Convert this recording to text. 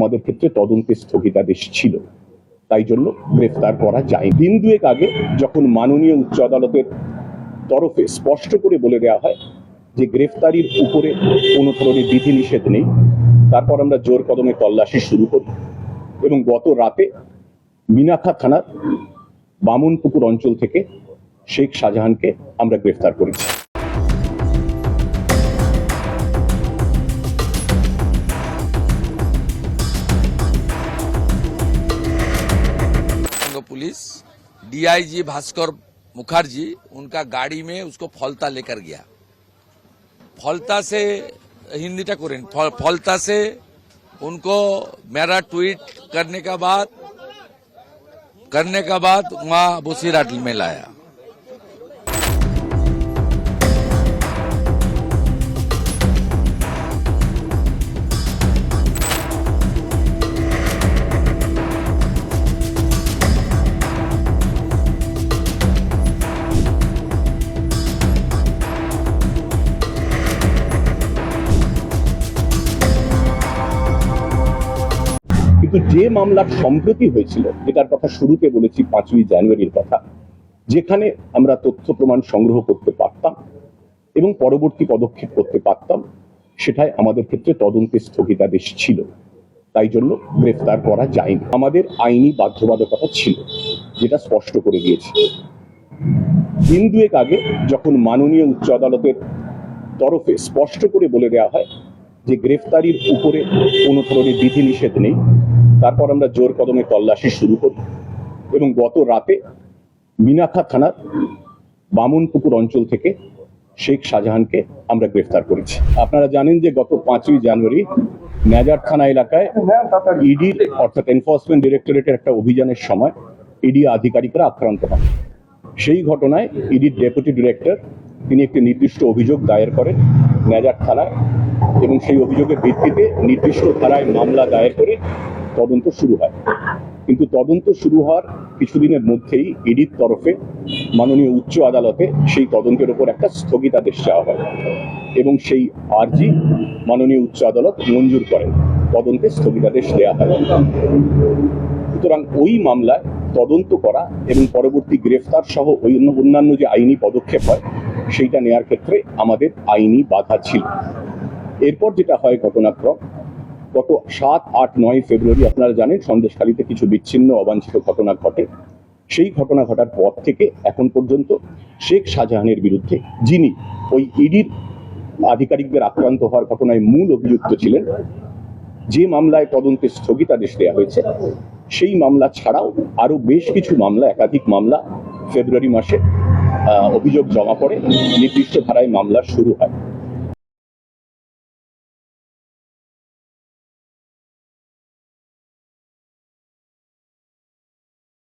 আমাদের ক্ষেত্রে তদন্তের স্থগিতাদেশ ছিল। তাই জন্য গ্রেফতার করা যায় দিন দুয়েক আগে যখন মাননীয় উচ্চ আদালতের তরফে স্পষ্ট করে বলে দেওয়া হয় যে গ্রেফতারির উপরে কোনো ধরনের বিধিনিষেধ নেই, তারপর আমরা জোর কদমে তল্লাশি শুরু করি এবং গত রাতে মিনাখা থানার বামনপুকুর অঞ্চল থেকে শেখ শাহজাহানকে আমরা গ্রেফতার করেছি। पुलिस डीआईजी भास्कर मुखर्जी, उनका गाड़ी में उसको फलता लेकर गया। फलता से हिंदी टा फल- फलता से उनको मेरा ट्वीट करने का बाद, करने का बाद वहाँ बुसीराट में लाया। কিন্তু যে মামলার সম্প্রতি হয়েছিল, যেটার কথা শুরুতে বলেছি পাঁচই জানুয়ারির কথা, যেখানে আমরা তথ্য প্রমাণ সংগ্রহ করতে পারতাম এবং পরবর্তী পদক্ষেপ করতে পারতাম, সেটাই আমাদের ক্ষেত্রে তদন্তের স্থগিতাদেশ ছিল। তাই জন্য গ্রেফতার করা যায়নি। আমাদের আইনি বাধ্যবাধকতা ছিল, যেটা স্পষ্ট করে দিয়েছে। দিন দুয়েক আগে যখন মাননীয় উচ্চ আদালতের তরফে স্পষ্ট করে বলে দেওয়া হয় যে গ্রেফতারির উপরে কোনো ধরনের বিধিনিষেধ নেই তারপর আমরা জোর কদমে তল্লাশি শুরু করি। এবং গত রাতে মিনাখা থানার বামনপুকুর অঞ্চল থেকে শেখ শাহজাহানকে আমরা গ্রেফতার করেছি। আপনারা জানেন যে গত পাঁচই জানুয়ারি নেজার থানা এলাকায় ইডির অর্থাৎ এনফোর্সমেন্ট ডিরেক্টরেটের একটা অভিযানের সময় ইডি আধিকারিকরা আক্রান্ত হন। সেই ঘটনায় ইডির ডেপুটি ডিরেক্টর তিনি একটি নির্দিষ্ট অভিযোগ দায়ের করেন নেজার থানায় এবং সেই অভিযোগের ভিত্তিতে নির্দিষ্ট ধারায় মামলা দায়ের করে তদন্ত শুরু হয়। কিন্তু তদন্ত শুরু হওয়ার কিছুদিনের মধ্যেই ইডির তরফে, মাননীয় উচ্চ আদালতে সেই তদন্তের উপর একটা স্থগিতাদেশ চাওয়া হয় এবং সেই আর্জি মাননীয় উচ্চ আদালত মঞ্জুর করেন। তদন্তে স্থগিতাদেশ দেওয়া হয়। সুতরাং ওই মামলায় তদন্ত করা এবং পরবর্তী গ্রেফতার সহ অন্যান্য যে আইনি পদক্ষেপ হয়, সেইটা নেয়ার ক্ষেত্রে আমাদের আইনি বাধা ছিল। এরপর যেটা হয় ঘটনাক্রম গত সাত, আট, নয় ফেব্রুয়ারি আপনারা জানেন সন্দেশখালীতে কিছু বিচ্ছিন্ন, অবাঞ্ছিত ঘটনা ঘটে। সেই ঘটনা ঘটার পর থেকে এখন পর্যন্ত শেখ শাহজাহানের বিরুদ্ধে যিনি ওই ইডির আধিকারিকদের আক্রান্ত হওয়ার ঘটনায় মূল অভিযুক্ত ছিলেন, যে মামলায় তদন্তে স্থগিতাদেশ দেওয়া হয়েছে, সেই মামলা ছাড়াও আরও বেশ কিছু মামলা, একাধিক মামলা ফেব্রুয়ারি মাসে অভিযোগ জমা পড়ে, নির্দিষ্ট ধারায় মামলা শুরু হয়।